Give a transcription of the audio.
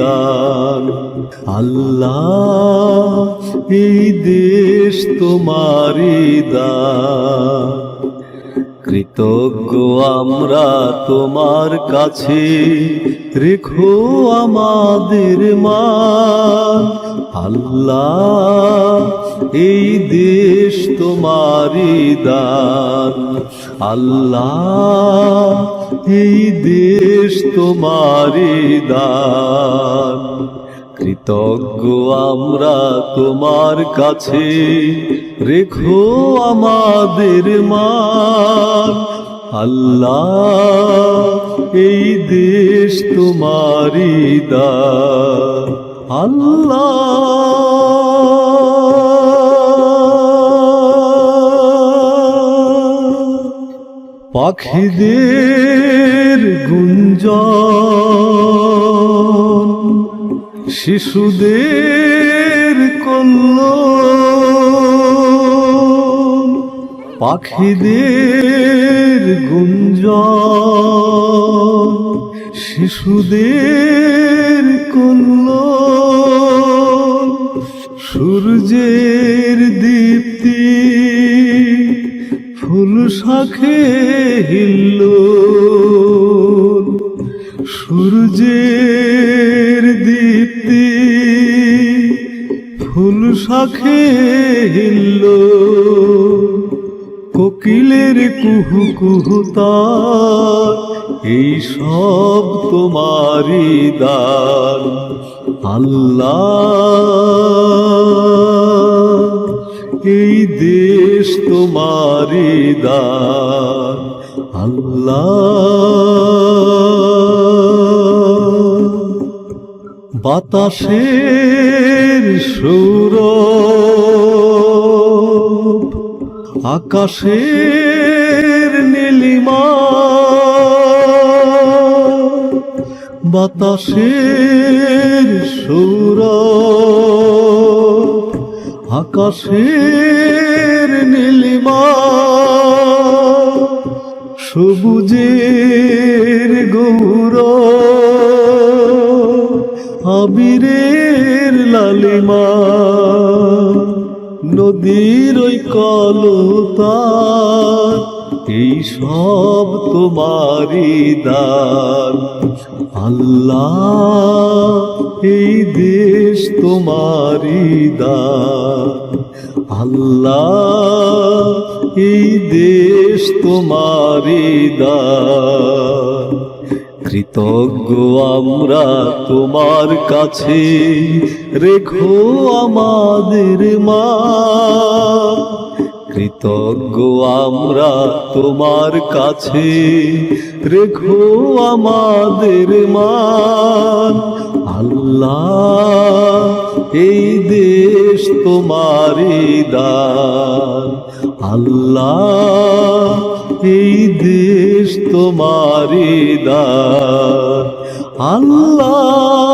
দান আল্লাহ, এই দেশ তোমারি দান কৃতজ্ঞ আমরা তোমার কাছে। রেখো আমাদের মান আল্লাহ, এই দেশ তোমারি দান। আল্লাহ, এই দেশ তোমারি দান। কৃতজ্ঞ আমরা তোমার কাছে, রেখো আমাদের মান। আল্লাহ, এই দেশ তোমারি দান। আল্লাহ পাখিদের গুঞ্জন শিশুদের কল্ল পাখিদের গুঞ্জন শিশুদের কল্ল সূর্যের দীপ্তি শাখে হিল্ল সূর্যের দীপ্তি ফুল শাখে হিল্ল কোকিলের কুহু কুহু তার এই সব তোমারি দান। আল্লাহ, এই দেশ তোমারি দান বাতাসের সৌর আকাশের নীলিমা। বাতাসের সৌর আকাশের নীলিমা, সবুজের গৌর, আবিরের লালিমা, নদীর ওই কলতার এই সব তোমারি দান। আল্লাহ, এই দেশ তোমারি দান। আল্লাহ, এই দেশ তোমারি দান কৃতজ্ঞ আমরা তোমার কাছে, রেখো আমাদের মা। কৃতজ্ঞ আমরা তোমার কাছে, রেখো আমাদের মান আল্লাহ, এই দেশ তোমারি দান। আল্লাহ এই দেশ তোমারি দান। আল্লাহ